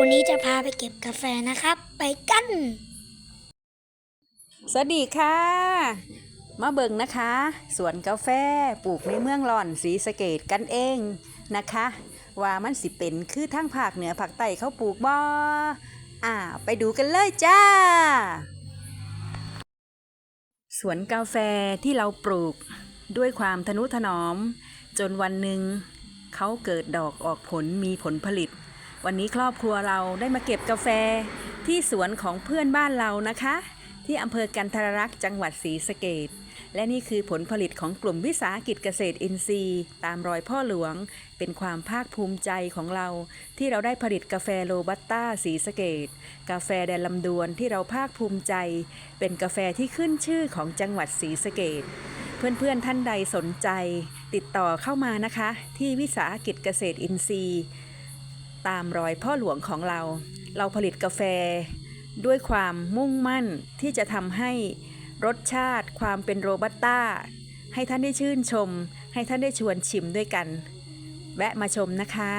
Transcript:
วันนี้จะพาไปเก็บกาแฟนะครับ ไปกัน สวัสดีค่ะ มาเบิ่งนะคะ สวนกาแฟปลูกในเมืองร้อนสีสะเกตกันเองนะคะ ว่ามันสิเป็นคือทั้งภาคเหนือภาคใต้เขาปลูกบ่อ่า ไปดูกันเลยจ้า สวนกาแฟที่เราปลูกด้วยความทนุถนอม จนวันหนึ่งเขาเกิดดอกออกผลมีผลผลิต วันนี้ครอบครัวเราได้มาเก็บกาแฟที่สวนของเพื่อนบ้านเรานะคะ ที่อำเภอกันทรรักษ์จังหวัดศรีสะเกดและนี่คือผลผลิตของกลุ่มวิสาหกิจเกษตรอินทรีย์ ตามรอยพ่อหลวง เป็นความภาคภูมิใจของเรา ที่เราได้ผลิตกาแฟโรบัสต้าศรีสเกดกาแฟแดนลำดวนที่เราภาคภูมิใจ เป็นกาแฟที่ขึ้นชื่อของจังหวัดศรีสเกดเพื่อนๆท่านใดสนใจ ติดต่อเข้ามานะคะ ที่วิสาหกิจเกษตรอินทรีย์ ตามรอยพ่อหลวงของเรา เราผลิตกาแฟ ด้วยความมุ่งมั่นที่จะทำให้รสชาติความเป็นโรบัสต้า ให้ท่านได้ชื่นชม ให้ท่านได้ชวนชิมด้วยกัน แวะมาชมนะคะ